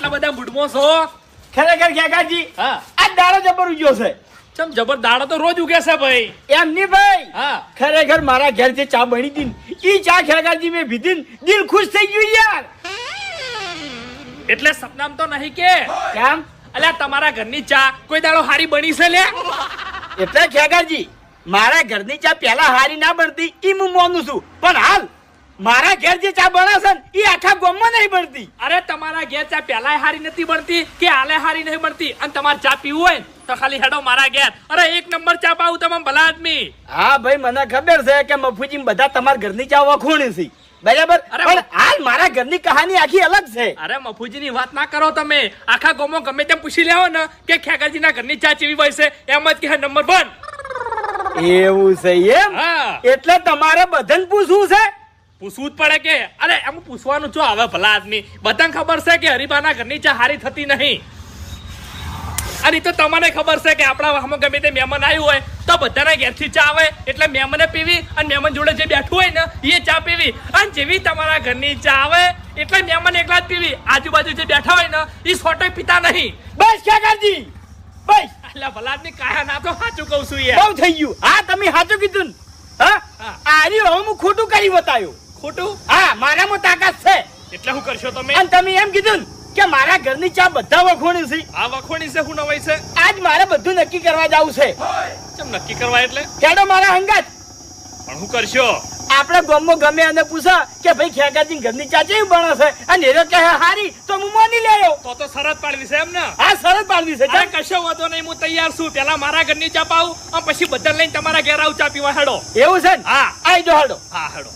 આટલા બધા મૂડમાં છો? ખરેખર ખેગાજી હા. આ દાડો જબર ઉગ્યો છે. ચમ જબર દાડો તો રોજ ઉગે છે ભાઈ. એમ નહીં ભાઈ. હા. ખરેખર મારા ઘેર જે ચા બની હતી ઈ ચા ખેગાજી મેં પીધી દિલ ખુશ થઈ ગયું યાર. એટલે સપનામ તો નહીં કે. કેમ? અલ્યા તમારા ઘરની ચા કોઈ દાડો હારી બની છે લે? એટલે ખેગાજી મારા ઘરની ચા પહેલા હારી ના બનતી ઈ હું મોનું છું. પણ હાલ મારા ઘેર જે ચા બનાવશે છે ને એ આખા ગામમાં નહીં બનતી અરે તમારા ઘેર ચા પહેલાય હારી નથી બનતી કે હાલે હારી નહીં બનતી અને તમારે ચા પીવું હોય ને તો ખાલી હેડો મારા ઘેર. અરે એક નંબર ચા પાવું તમામ ભલા આદમી. હા ભાઈ મને ખબર છે કે મફુજી બધા તમારા ઘરની ચા વખોણી છે. બરાબર? અરે પણ હાલ મારા ઘરની કહાની આખી અલગ છે. અરે મફુજી ની વાત ના કરો તમે. આખા ગોમો ગમે તેમ પૂછી લેવો ને કે ખેગાજી ના ઘરની ચા ચીવી હોય છે એમ જ કે નંબર વન. એવું છે એમ? હા. એટલે તમારે બધાને પૂછવું છે? પૂછવું જ પડે કે અરે એમ પૂછવાનું છું આવે ભલા આદમી. બધાને ખબર છે કે હરીબાના ઘરની ચા હારી થતી નહીં. અને તો તમને ખબર છે કે આપણા વાહમાં ગમે તે મહેમાન આવ્યું હોય તો બધાના ઘેરથી ચા આવે. એટલે મહેમાને પીવી અને મહેમાન જોડે જે બેઠું હોય ને એ ચા પીવી. અને જેવી તમારા ઘરની ચા આવે એટલે મહેમાન એકલા જ પીવી. આજુબાજુ જે બેઠા હોય ને એ સોટો પીતા નહીં. બસ ખેગાજી બસ. એટલે ભલા આદમી કાયા ના તો સાચું કહું છું યાર. બહુ થઈ ગયું. હા તમે સાચું કીધું હા. આર્યું હું ખોટું કરી બતાવ્યું. ખોટું? હા મારામાં તાકાત છે. એટલે હું કરશો તમે? અને તમે એમ કીધું કે મારા ઘરની ચા બધા વખોણી છે. આ વખોણી છે હું નવાઈ છે? આજ મારે બધું નક્કી કરવા જવું છે. કેમ નક્કી કરવા એટલે? ખેડો મારા હંગાત. પણ હું કરશો? આપણે ગમો ગમે અને પૂછા કે ભાઈ ખેગાજી ઘરની ચા કેવી બને છે? અને એરો કહે હારી તો હું માની લેયો તો તો શરત પાડવી છે એમ ને હા શરત પાડવી છે અરે કશો વાંધો નહીં હું તૈયાર છું. પેલા મારા ઘરની ચા પાઉં અને પછી બધા લઈને તમારા ઘેર આવું ચા પીવા હેડો. એવું છે ને? હા. આઈ જો હાડો. હા હેડો.